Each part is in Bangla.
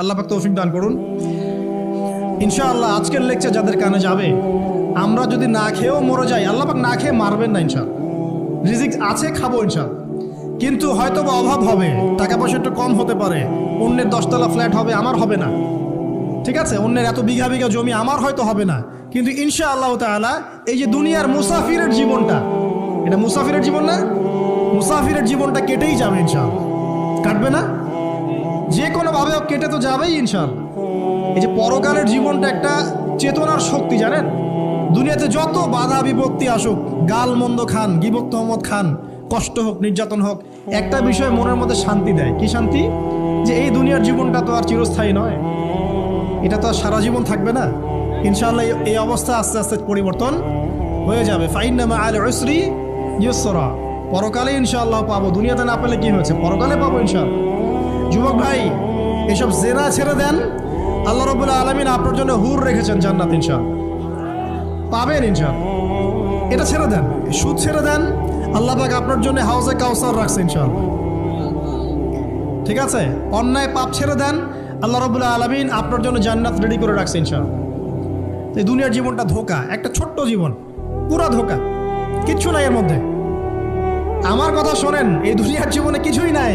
আল্লাহ পাক তৌফিক দান করুন। ইনশাআল্লাহ আজকের লেকচার যাদের কানে যাবে, আমরা যদি না খেয়েও মরে যাই, আল্লাহ পাক না খেয়ে মারবেন না ইনশাআল্লাহ। রিজিক আছে, খাব ইনশাআল্লাহ। কিন্তু হয়তো বা অভাব হবে, টাকা পয়সা একটু কম হতে পারে, অন্যের দশতলা ফ্ল্যাট হবে, আমার হবে না। ঠিক আছে? অন্যের এত বিঘা বিঘা জমি, আমার হয়তো হবে না। কিন্তু ইনশা আল্লাহ তাআলা এই যে দুনিয়ার মুসাফিরের জীবনটা, এটা মুসাফিরের জীবন না, মুসাফিরের জীবনটা কেটেই যাবে ইনশাআল্লাহ। কাটবে না? যে কোনোভাবে কেটে তো যাবেই ইনশাআল্লাহ এই যে পরকালের জীবনটা একটা চেতনার শক্তি, জানেন? দুনিয়াতে যত বাধা বিপত্তি আসুক, গাল মন্দ খান গিবক তহমদ খান, কষ্ট হোক, নির্যাতন হোক, একটা বিষয় মনের মধ্যে শান্তি দেয়। কি শান্তি? যে এই দুনিয়ার জীবনটা তো আর চিরস্থায়ী নয়। এটা তো আর সারা জীবন থাকবে না। ইনশাল্লাহ এই- অবস্থা আস্তে আস্তে পরিবর্তন হয়ে যাবে। ফাইনামা আল উসরি ইউসরা। পরকালে ইনশাআল্লাহ পাবো। দুনিয়াতে না পেলে কি হয়েছে? পরকালে পাবো ইনশাআল্লাহ যুবক ভাই, এসব জেনা ছেড়ে দেন। আল্লাহ রবুল্লাহ আলমিন আপনার জন্য হুর রেখেছেন জান্নাত, ইনশাআল্লাহ। পাবেন, ইনশাআল্লাহ। এটা ছেড়ে দেন, সুদ ছেড়ে দেন। আল্লাহ পাক আপনার জন্য হাউসে কাউসার রাখছে, ইনশাআল্লাহ। ঠিক আছে? অন্যায় পাপ ছেড়ে দেন। আল্লাহ রবুল্লাহ আলমিন আপনার জন্য জান্নাত রেডি করে রাখছে, ইনশাআল্লাহ। তো এই দুনিয়ার জীবনটা ধোকা, একটা ছোট্ট জীবন, পুরা ধোকা, কিচ্ছু নাই এর মধ্যে। আমার কথা শোনেন, এই দুনিয়ার জীবনে কিছুই নাই।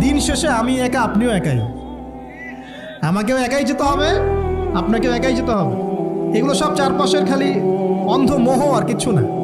দিন শেষে আমি একা, আপনিও একাই। আমাকেও একাই যেতে হবে, আপনাকেও একাই যেতে হবে। এগুলো সব চারপাশের খালি অন্ধ মোহ আর কিছু না।